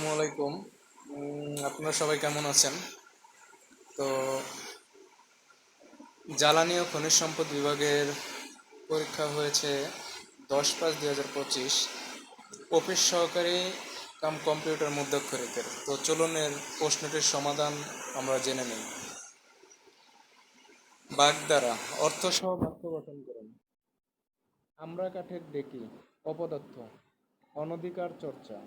আসসালামু আলাইকুম। আপনারা সবাই কেমন আছেন? তো জ্বালানি ও খনিজ সম্পদ বিভাগের পরীক্ষা হয়েছে দশ পাঁচ দুই হাজার পঁচিশ। অফিস সহকারী কাম কম্পিউটার মধ্যক্ষরিতের তো চলুন এর প্রশ্নটির সমাধান আমরা জেনে নিই। বাগদারা অর্থ সহ বাক্য গঠন করেন। আমরা কাঠের ডেকি, অপদার্থ, অনধিকার চর্চা।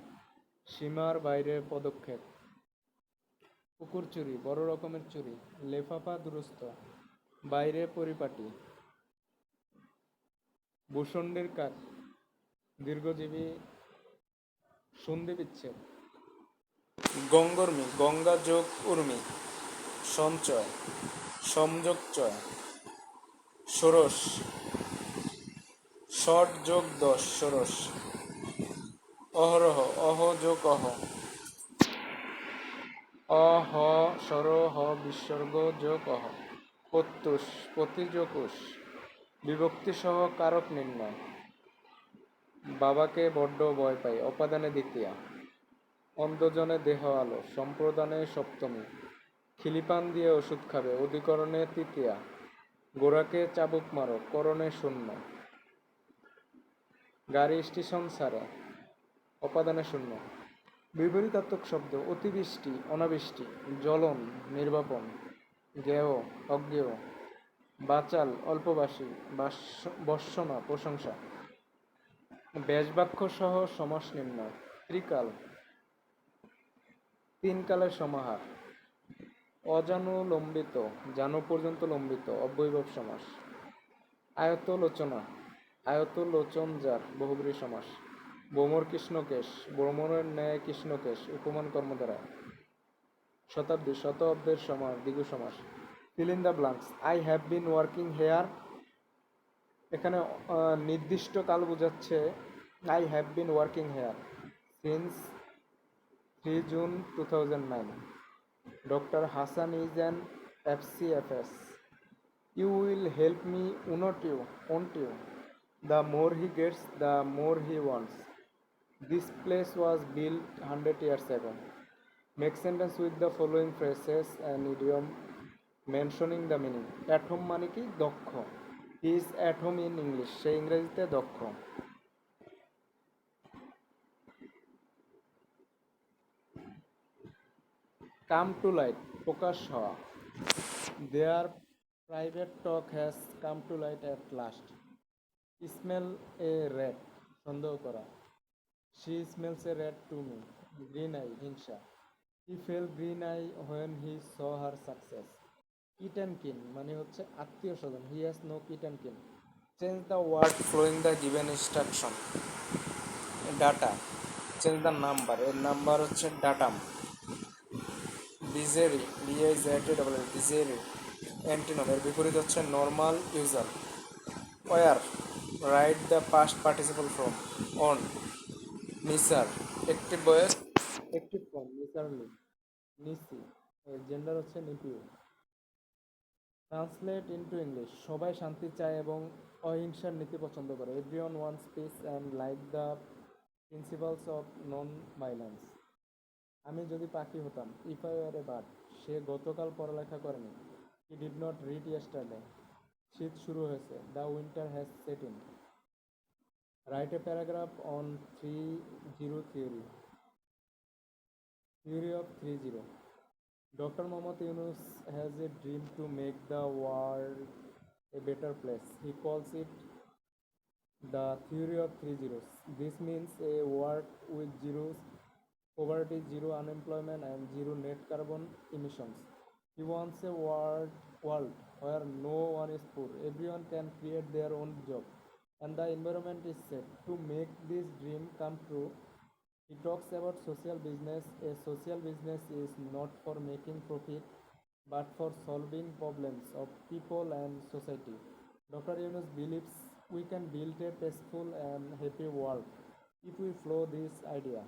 সীমার বাইরে পদক্ষেপ। পুকুর চুরি, বড় রকমের চুরি, লেফাফা দুরস্ত, বাইরে পরিপাটি। ভূষণ্ডের কাক দীর্ঘজীবী সন্ধি বিচ্ছেদ গঙ্গর্মী, গঙ্গা যোগ উর্মি, সঞ্চয়, সংযোগ চয়, ষোড়শ, ষট যোগ দশ, ষোড়শ। অহরহ, অহ যোগ অহ। অহ সর হ বিসর্গ, যোগ অহ। প্রত্যুষ প্রতিযোকুষ বিভক্তি সহ কারক নির্ণয়। বাবাকে বড্ড ভয় পাই অপাদানে দ্বিতীয়া। অন্ধজনে দেহ আলো। সম্প্রদানে সপ্তমী। খিলিপান দিয়ে ওষুধ খাবে। অধিকরণে তৃতীয়া। গোড়াকে চাবুক মারো। করণে শূন্য। গাড়ি স্টেশন ছাড়ে অপাদানে শূন্য। বিপরীতাত্মক শব্দ অতিবৃষ্টি, অনাবৃষ্টি, জ্বলন, নির্বাপন, জ্ঞেয়, অজ্ঞেয়, বাচাল, অল্পবাসী, বাস- বর্ষনা প্রশংসা। ব্যাসবাক্য সহ সমাস নির্ণয় ত্রিকাল। তিন কালের সমাহার। অজানুলম্বিত জানু পর্যন্ত লম্বিত অব্যয়ভাব সমাস। আয়তলোচনা। আয়তলোচন যার বহুব্রী সমাস। বোমর কৃষ্ণকেশ ভ্রমণের ন্যায় কৃষ্ণকেশ উপমান কর্মধারা। শতাব্দী শত অব্দের সমাস দ্বিগু সমাস। Fill in the blanks I have been working here এখানে নির্দিষ্ট কাল বোঝাচ্ছে I have been working here since three June two thousand nine doctor Hasan is an FCFS you will help me won't you won't you the more he gets the more he wants this place was build hundred years ago. Make sentence with the following phrases and idiom mentioning the meaning at home মানে কি? দক্ষ। Is at home in English সে ইংরেজিতে দক্ষ। Come to light প্রকাশ হওয়া। There private talk has come to light at last smell a rat সন্দেহ করা। She smells a rat to me green eye হিংসা he fell green eye when he saw her success kith and kin মানে হচ্ছে আত্মীয় স্বজন। He has no kith and kin change the word following the given instruction data change the number এর number হচ্ছে datum ডিজেরি D I Z double ডিজেরি antonym এর বিপরীত হচ্ছে normal user war write the past participle from on Nisar, একটি বয়স? একটি ফর্ম নিসারলি নিসি, এর জেন্ডার হচ্ছে নিপিউ ট্রান্সলেট ইনটু ইংলিশ সবাই শান্তি চায় এবং অহিংসার নীতি পছন্দ করে। Everyone wants peace and like the principles of non violence আমি যদি পাখি হতাম if I are a bird সে গতকাল পড়ালেখা করেনি। He did not read yesterday শীত শুরু হয়েছে। The winter has set in write a paragraph on three zero theory. Theory of three zero doctor Mohammad Yunus has a dream to make the world a better place. He calls it the theory of three zeros. This means a world with zeros, poverty, zero unemployment, and zero net carbon emissions. He wants a world, world where no one is poor. Everyone can create their own job, and the environment is safe. To make this dream come true, he talks about social business. A social business is not for making profit, but for solving problems of people and society. Dr. Yunus believes we can build a peaceful and happy world if we follow this idea.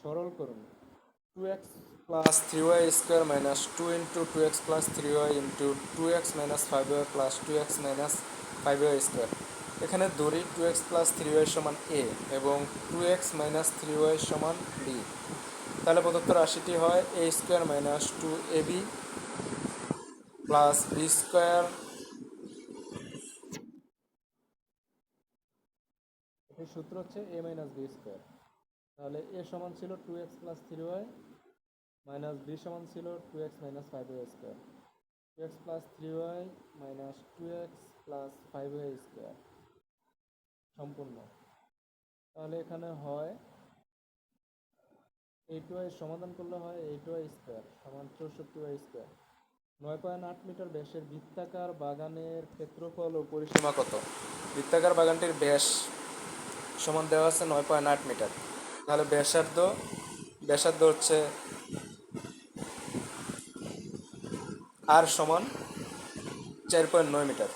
সরল করুন two x plus three y square minus two into two x plus three y into two x minus five y plus two x minus five y square এখানে দড়ি two x plus three y সমান এ এবং two x minus three y সমান B তাহলে প্রদত্ত রাশিটি হয় A square minus two A B plus B square সূত্র হচ্ছে এ মাইনাস বি স্কোয়ার তাহলে এ সমান ছিল two x plus three y minus B সমান ছিল two x minus five y square two x plus three y minus two x plus five y square সম্পূর্ণ। তাহলে এখানে হয় এইট ওয়াই সমাধান করলে হয় এইট ওয়াই স্কোয়ার সমান চৌষট্টি ওয়াই স্কোয়ার নয় পয়েন্ট আট মিটার ব্যাসের বৃত্তাকার বাগানের ক্ষেত্রফল ও পরিসীমা কত? বৃত্তাকার বাগানটির ব্যাস সমান দেওয়া আছে নয় পয়েন্ট আট মিটার। তাহলে ব্যাসার্ধ ব্যাসার্ধ হচ্ছে আর সমান চার পয়েন্ট নয় মিটার।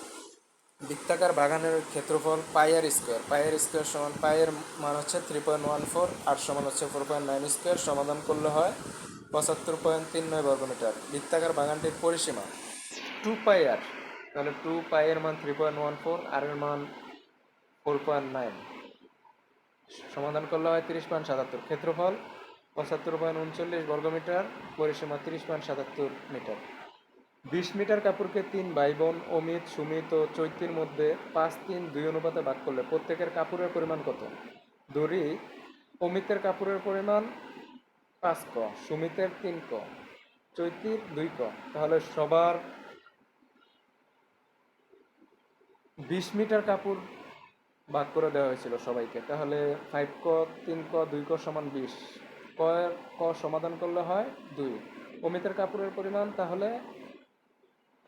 বৃত্তাকার বাগানের ক্ষেত্রফল পাইয়ার স্কোয়ার। পাইয়ার স্কোয়ার সমান পাইয়ের মান হচ্ছে three point one four r সমান হচ্ছে ফোর পয়েন্ট নাইন স্কোয়ার সমাধান করলে হয় পঁচাত্তর পয়েন্ট তিন নয় বর্গমিটার বৃত্তাকার বাগানটির পরিসীমা টু পাইয়ার তাহলে টু পাইয়ের মান থ্রি পয়েন্ট ওয়ান ফোর আর এর মান ফোর পয়েন্ট নাইন সমাধান করলে হয় তিরিশ পয়েন্ট সাতাত্তর। ক্ষেত্রফল পঁচাত্তর পয়েন্ট উনচল্লিশ বর্গমিটার পরিসীমা তিরিশ পয়েন্ট সাতাত্তর মিটার। বিশ মিটার কাপড়কে তিন ভাই বোন অমিত, সুমিত ও চৈতির মধ্যে পাঁচ তিন দুই অনুপাতে ভাগ করলে প্রত্যেকের কাপড়ের পরিমাণ কত? দড়ি অমিতের কাপড়ের পরিমাণ পাঁচ ক, সুমিতের তিন ক, চৈতির দুই ক। তাহলে সবার বিশ মিটার কাপড় ভাগ করে দেওয়া হয়েছিল সবাইকে। তাহলে ফাইভ ক, তিন ক, দুই ক সমান বিশ। ক ক সমাধান করলে হয় দুই। অমিতের কাপড়ের পরিমাণ তাহলে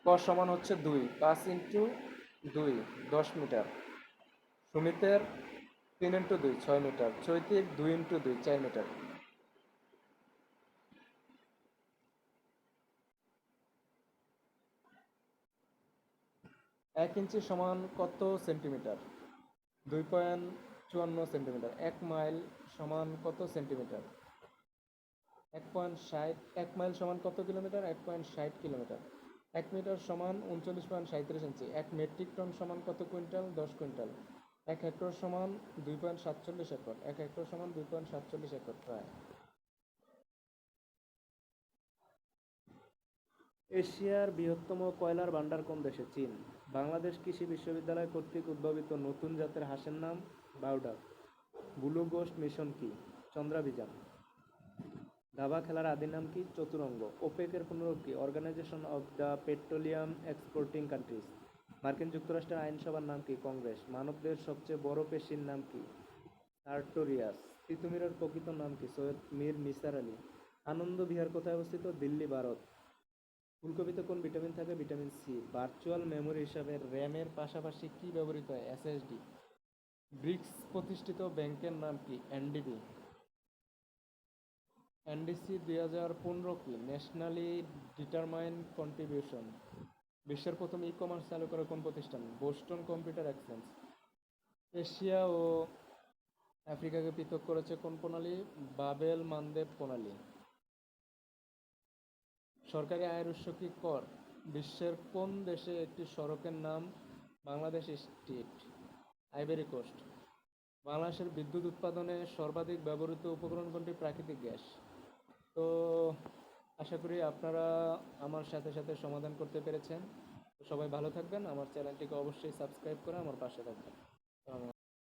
ক সমান হচ্ছে দুই, পাঁচ ইন্টু দুই, দশ মিটার। সুমিতের তিন ইন্টু দুই, ছয় মিটার। চৈতির দুই ইন্টু দুই, চার মিটার। এক ইঞ্চি সমান কত সেন্টিমিটার? দুই পয়েন্ট চুয়ান্ন সেন্টিমিটার। এক মাইল সমান কত সেন্টিমিটার? এক পয়েন্ট ষাট, এক মাইল সমান কত কিলোমিটার? এক পয়েন্ট ষাট কিলোমিটার। এক মিটার সমান উনচল্লিশ পয়েন্ট সাঁত্রিশ ইঞ্চি। এক মেট্রিক টন সমান কত কুইন্টাল? দশ কুইন্টাল। এক হেক্টর সমান দুই পয়েন্ট সাতচল্লিশ একর। এক হেক্টর সমান দুই পয়েন্ট সাতচল্লিশ একর প্রায়। এশিয়ার বৃহত্তম কয়লার ভান্ডার কোন দেশে? চীন। বাংলাদেশ কৃষি বিশ্ববিদ্যালয় কর্তৃক উদ্ভাবিত নতুন জাতের হাঁসের নাম বাউডাক। ব্লু গোস্ট মিশন কি? চন্দ্রাভিযান। দাবা খেলার আদি নাম কি? চতুরঙ্গ। ওপেকের পুনরূপ কি? Organization of the Petroleum Exporting Countries মার্কিন যুক্তরাষ্ট্রের আইনসভার নাম কি? কংগ্রেস মানবদের সবচেয়ে বড় পেশির নাম কি? সার্টোরিয়াস। তিতুমিরের প্রকৃত নাম কি? সৈয়দ মীর নিসার আলী। আনন্দ বিহার কোথায় অবস্থিত? দিল্লি, ভারত। ফুলকপিতে কোন ভিটামিন থাকে? Vitamin C. ভার্চুয়াল মেমোরি হিসাবে র্যামের পাশাপাশি কি ব্যবহৃত হয়? এসএসডি ব্রিক্স প্রতিষ্ঠিত ব্যাংকের নাম কি? এনডিবি এনডিসি দুই হাজার পনেরো কি? ন্যাশনালি ডিটারমাইন কন্ট্রিবিউশন বিশ্বের প্রথম ই কমার্স চালু করে কোন প্রতিষ্ঠান? বোস্টন কম্পিউটার এক্সচেঞ্জ এশিয়া ও আফ্রিকাকে পৃথক করেছে কোন প্রণালী? বাবেল মানদেব প্রণালী। সরকারি আয়ের উৎস কি কর? বিশ্বের কোন দেশে একটি সড়কের নাম? বাংলাদেশ স্টেট। আইভেরি কোস্ট বাংলাদেশের বিদ্যুৎ উৎপাদনে সর্বাধিক ব্যবহৃত উপকরণ কোনটি? প্রাকৃতিক গ্যাস। তো আশা করি আপনারা আমার সাথে সাথে সমাধান করতে পেরেছেন। সবাই ভালো থাকবেন। আমার চ্যানেলটিকে অবশ্যই সাবস্ক্রাইব করে আমার পাশে থাকবেন।